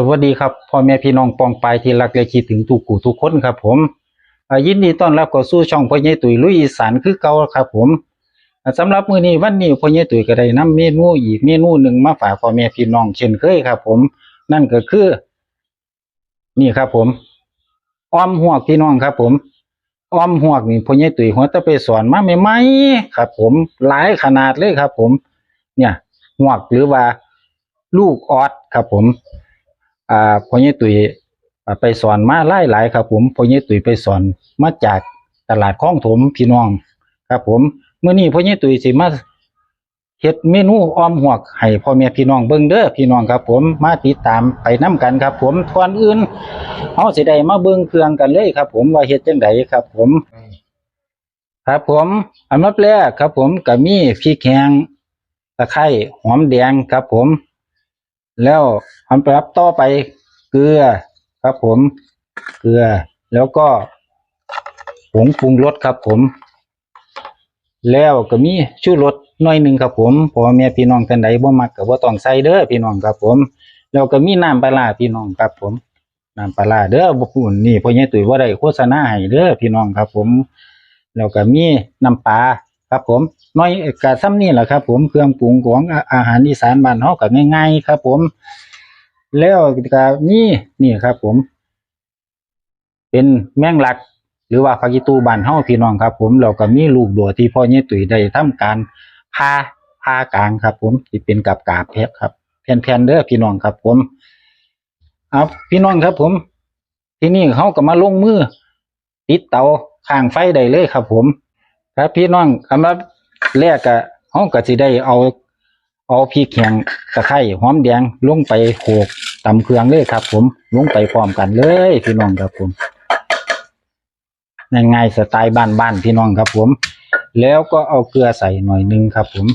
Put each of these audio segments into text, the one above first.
สวัสดีครับพ่อแม่พี่น้องปองปายที่รักและคิดถึงทุกกูทุกคนครับ ผมยินดีต้อนรับเข้าสู่ช่องพ่อใหญ่ตุ๋ยลุยอีสานคือเก่าครับ ผมอ่าสำหรับมื้อนี้วันนี้พ่อใหญ่ตุ๋ยก็ได้นำเมนูอีกเมนูหนึ่งมาฝากพ่อแม่พี่น้องเช่นเคยครับ ผม นั่นก็คือ นี่ครับ ผมอ้อมหวกพี่น้องครับ ผมอ้อมหวกนี่พ่อใหญ่ตุ๋ยหัวตะไปสอนมาใหม่ๆครับ ผมหลายขนาดเลยครับ ผม เนี่ยหวกหรือว่า ลูกออดครับ ผม อ่าพ่อใหญ่ตุ๋ยไปสอนมาหลายหลายครับ ผมพ่อใหญ่ตุ๋ยไปสอนมาจากตลาดคลองถมพี่น้อง ครับ ผมเมื้อนี้พ่อใหญ่ตุ๋ยสิมาเฮ็ดเมนูออมหวกให้พ่อแม่พี่น้องเบิ่งเด้อพี่น้องครับ ผมมาติดตามไปนํกันครับ ผมก่อนอื่นเฮาสิได้มาเบิ่งเครื่องกันเลยครับ ผมว่าเฮ็ดจังไดครับ ผม ครับผมอันดับแรกครับ ผมก็มีพริกแห้งตะไคร้หอมแดงครับ ผม แล้วอันดับต่อไปเกลือครับผมเกลือ แล้วก็ผงปรุงรสครับผม แล้วก็มีชูรสหน่อยหนึ่งครับผมพอแม่พี่น้องท่านใดบ่มักก็บ่ต้องใส่เด้อพี่น้องครับผม แล้วก็มีน้ำปลาพี่น้องครับผมน้ำปลาเด้อบ่พูนนี่พ่อใหญ่ตุ้ยบ่ได้โฆษณาให้เด้อพี่น้องครับผม แล้วก็มีน้ำปลา ครับผมน้อยก็ซ้ำนี่แหละครับ ผมเครื่องปรุงของอาหารอีสานบ้านเฮาก็ง่ายๆครับ ผม แล้วก็มีนี่ครับ ผม เป็นแมงลัก หรือว่าผักอีตูบ้านเฮาพี่น้องครับ ผมแล้วก็มีลูกดัวที่พ่อใหญ่ตุ๋ยได้ทำการพาพากลางครับ ผมที่เป็นกับกาบเพชรครับแผ่นๆเด้อพี่น้องครับ ผมเอาพี่น้องครับ ผม ที่นี่เขาก็มาลงมือติดเตาข้างไฟได้เลยครับ ผม ครับพี่น้องคำว่าแรกก็เขาก็สิได้เอา เอาพริกแห้งตะไคร้หอมแดงลงไปโขกตำเครื่องเลยครับ ผมลงไปพร้อมกันเลยพี่น้องครับผมง่ายๆสไตล์บ้านๆพี่น้องครับผม แล้วก็เอาเกลือใส่หน่อยนึงครับ ผม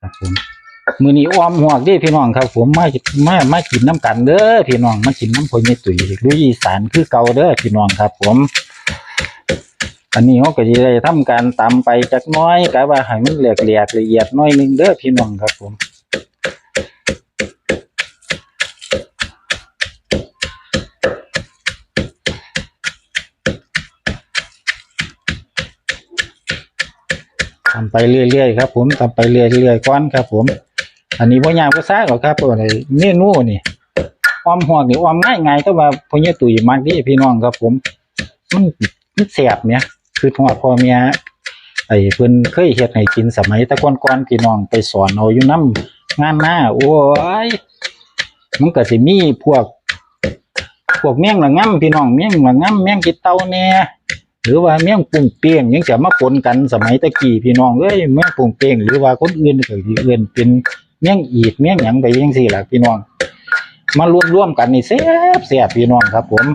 ครับผมมือนี้อ้อมหวกดิพี่น้องครับ ผมมามามากินน้ำกันเด้อพี่น้องมากินน้ำพอยในตุ๋ยลุยอีสานคือเก่าเด้อพี่น้องครับ ผม อันนี้เขาก็จะได้ทำการตำไปจักน้อยกะว่าให้มันเหลียกเหลียกละเอียดน้อยนึงเด้อพี่น้องครับผมทำไปเรื่อยๆครับผมทำไปเรื่อยๆก่อนครับผม อันนี้พ่อยากก็ซ่าหรอกครับเพราะว่าเมนูนี่ออมหวกนี่ออมง่ายๆแต่ว่าพ่อเนี่ยตุ๋ยมากที่พี่น้องครับผมมันมันแสบเนี่ย คือพ่อพ่อเมียไอ้เพิ่นเคยเฮ็ดให้กินสมัยต่ก่อนๆพี่น้องไปสอนเอาอยู่น้ำงานหน้าโอ้ยมันก็สิมีพวก พวกเมี่ยงละง่ำพี่น้องเมี่ยงละง่ำเมี่ยงกิดเตาแหน่หรือว่าเมี่ยงปุ้งเปียงยังจะมาปนกันสมัยตะกี้พี่น้องเอ้ยเมี่ยงปุ้งเปียงหรือว่าคนอื่นก็สิเอื่นเป็นเมี่ยงอีดเมี่ยงหยังไปจังซี่หล่ะพี่น้องมารวมๆกันนี่แซ่บแซ่บพี่น้องครับ ผม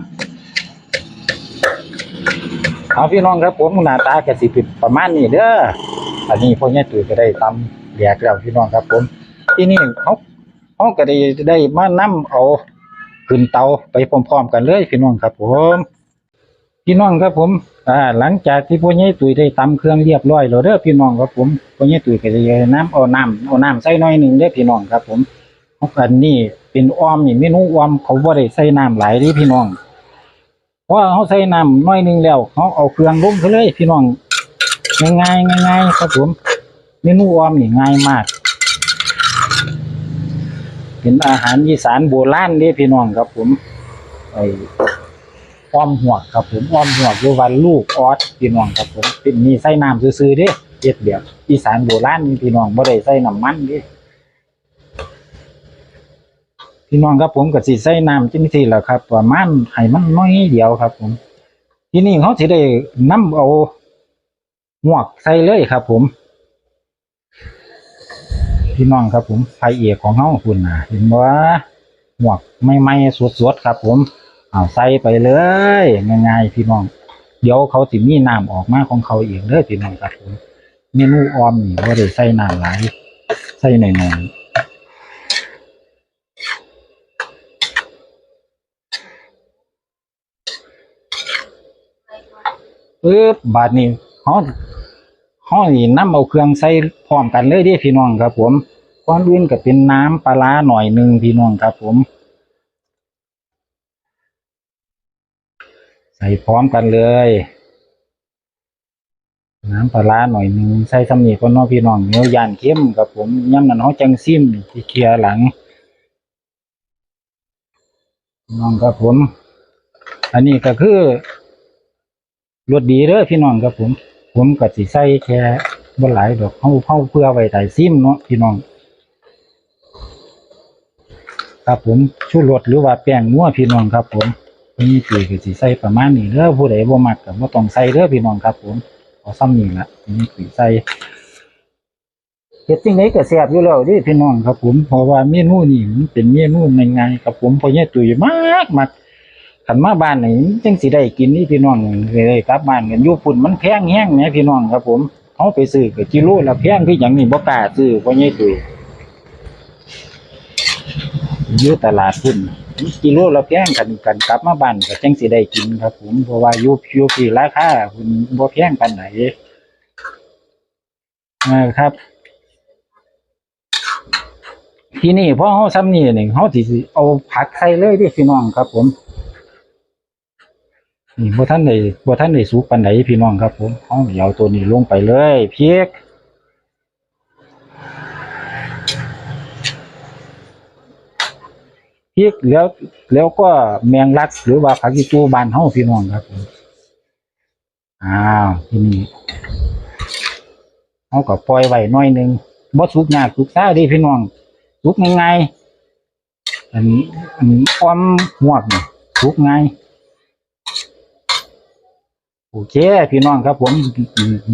เอาพี่น้องครับผมหน้าตากระสิเป็นประมาณนี้เด้ออันนี้พ่อเนี่ยตุ๋ยก็ได้ตำแยกแล้วพี่น้องครับผม ที่นี่เขาเขาก็ได้ได้มานํเอาขึ้นเตาไปพร้อมๆกันเลยพี่น้องครับผมพี่น้องครับผมอ่าหลังจากที่พ่อเนี่ยตุ๋ยได้ตำเครื่องเรียบร้อยแล้วเด้อพี่น้องครับผมพ่อเนี่ยตุ๋ยก็ได้น้ำเอาน้ำเอาน้ำใส่หน่อยหนึ่งเด้อพี่น้องครับผมอันนี้เป็นอ้อมนี่เมนูอ้อมเขาบ่ได้ใส่น้ำหลายเดิพี่น้อง พราะเขาใส่น้ำน้อยนึงแล้วเขาเอาเครื่องลงไปเลย พี่น้องง่ายๆง่ายๆครับผมเมนูออมนี่ง่ายมาก เป็นอาหารอีสานโบราณเด้พี่น้องครับผมไอออมหัวครับผมออมหัวกหรือว่าลูกออสพี่น้องครับผมเป็นนี่ใส่น้ำซื่อๆเด้เฮ็ดแบบอีสานโบราณนี่พี่น้องบ่ได้ใส่น้ำมันเด้ พี่น้องครับผมก็สิใส่น้ำจังซี่แหละครับประมาณให้มันน้อยเดียวครับ ผม ที่นี่เขาสิได้นำเอาหมวกใส่เลยครับ ผม พี่น้องครับ ผมไฟเอกของเฮาคุณนะเห็นว่าหมวกใหม่ๆสดๆครับ ผมเอาใส่ไปเลยง่ายๆพี่น้อง เดี๋ยวเขาสิมีน้ำออกมาของเขาเองเด้อพี่น้องครับผมเมนูออมนี่บ่ได้ใส่น้ำหลายใส่หน่อยๆ ปึ๊บบาดนี้ห้องห้องนี่น้ำเอาเครื่องใส่พร้อมกันเลยดิพี่น้องครับ ผมก้อนวิ่นก็เป็นน้ำปลาหน่อยหนึ่งพี่น้องครับ ผม ใส่พร้อมกันเลย น้ำปลาหน่อยหนึ่งใส่สำนีก็น้องพี่น้องเนื้อยานเข้มครับผมย้ำนั้นเขาจังซิมที่เคลียหลังน้องครับผม อันนี้ก็คือ รสดีเด้อพี่น้องครับผม ผมก็สิใส่แค่บ่หลายดอกเฮาเฮาเพื่อไว้แต่ซิมเนาะพี่น้อง ครับผมชูรสหรือว่าแป้งนัวพี่น้องครับ ผมนี่ปุ๋ยก็สิใส่ประมาณนี้เด้อผู้ใดบ่มักก็บ่ต้องใส่เด้อพี่น้องครับ ผมเอาซ้ำนี่ละนี่ปุ๋ยใส่เฮ็ดจังไดก็แซ่บอยู่แล้วดิพี่น้องครับผมเพราะว่าเมนูนี้มันเป็นเมนูง่ายๆครับผมพราะเนี่ยตุยมากมัก คันมาบ้านนี่จังสิได้กินนี่พี่น้องสิได้กลับบ้านกันอยู่พุ่นมันแพงแฮงแหมพี่น้องครับ ผมเฮาไปซื้อก็กิโลละแพงคือหยังนี่บ่กล้าซื้อเพราะเนี่ยตุ๋ยอยู่ตลาดพุ่นกิโลละแพงกันกันกลับมาบ้านก็จังสิได้กินครับ ผมเพราะว่ายูยู่ที่ราคาพุ่นบ่แพงปานไหนนะครับที่นี่พอเฮาซ้ำนี่หนี่เฮาสิเอาผักใส่เลยเดิพี่น้องครับผม นี่บ่ทันได้บ่ทันได้สุกปานใดพี่น้องครับผมเฮาเอาตัวนี้ลงไปเลยเพริกพริกแล้วแล้วก็แมงลักหรือว่าผักอีตูบานเฮาพี่น้องครับผมอ้าวที่นี่เฮาก็ปล่อยไว้หน่อยหนึงบ่สุกยากสุกซ่าดิพี่น้องสุกง่ายๆอันอันอ้อมหวกนี่สุกง่าย โอเค พี่น้องครับ ผม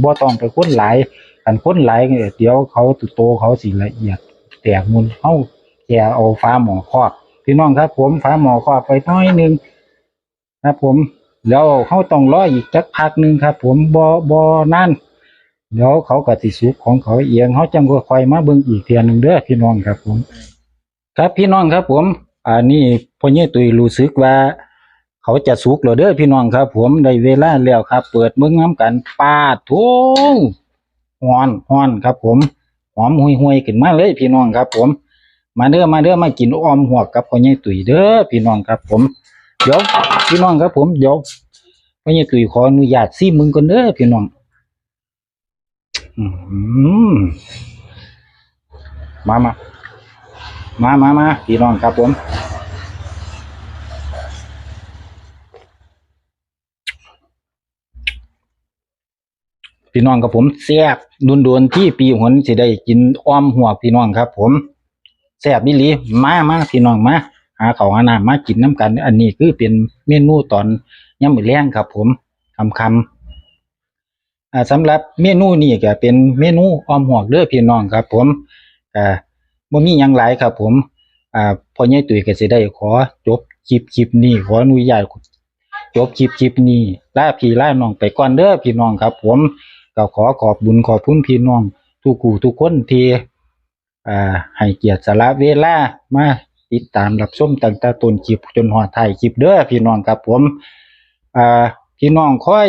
บ่ต้องไปค้นหลายคันคนหลายเนี่ยเดี๋ยวเขาโตเขาสิละเอียด แตกมุนเฮาแกเอาฟ้าหมอครอบ พี่น้องครับ ผมฟ้าหมอครอบไปน้อยนึงครับผมแล้วเขาต้องรออีกจักพักหนึ่งครับ ผมบอบอนั่นเดี๋ยวเขาก็สิสุกของเขาเอียงเขาจังค่อยมาเบิ่งอีกเทียหนึ่งเด้อพี่น้องครับผม ครับพี่น้องครับผมอันนี้พ่อเย่ยตุยรู้สึกว่า เขาจะสุกแล้วเด้อพี่น้องครับ ผมได้เวลาแล้วครับ เปิดเบิ่งน้ำกันปาดทุ่งฮอนฮอนครับ ผมหอมหุยๆขึ้นมาเลยพี่น้องครับ ผม มาเด้อมาเด้อมากินออมหัวกับพ่อใหญ่ตุ๋ยเด้อพี่น้องครับ ผมเดี๋ยวพี่น้องครับ ผมเดี๋ยวพ่อใหญ่ตุ๋ยขออนุญาตซิมึงก่อนเด้อพี่น้องมามามามามาพี่น้องครับผม พี่น้องครับผมแซ่บดวนๆที่ปีหนสิได้กินอ้อมหัวพี่น้องครับ ผมแซ่บบิลีมามาพี่น้องมาหาเขาหาน้ำมากินน้ำกัน อันนี้คือเป็นเมนูตอนย่ำมือแรงครับ ผมคำคำสำหรับเมนูนี้ก็เป็นเมนูอ้อมหัวเด้อพี่น้องครับ ผมอ่าบ่มีหยังหลายครับ ผมอ่าพ่อใหญ่ตุ๋ยก็สิได้ขอจบคลิปคลิปนี้ขออนุญาตจบคลิปคลิปนี้ลาพี่ลาน้องไปก่อนเด้อพี่น้องครับ ผม ก็ขอขอบบุญขอบคุณพี่น้องทุกคู่ทุกคนที่อ่าให้เกียรติสละเวลามาติดตามรับชมตั้งแต่ต้นคลิปจนหัวท้ายคลิปเด้อพี่น้องครับผมอ่าพี่น้องคอย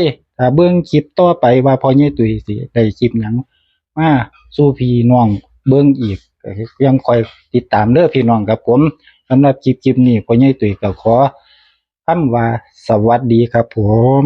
เบิ่งคลิปต่อไปว่าพอใหญ่ตุยสิได้คลิปหยังมาสู่พี่น้องเบิ่งอีกยังคอยติดตามเด้อพี่น้องครับผมสำหรับคลิปคลิปนี้พอใหญ่ตุยก็ขอคำว่าสวัสดีครับผม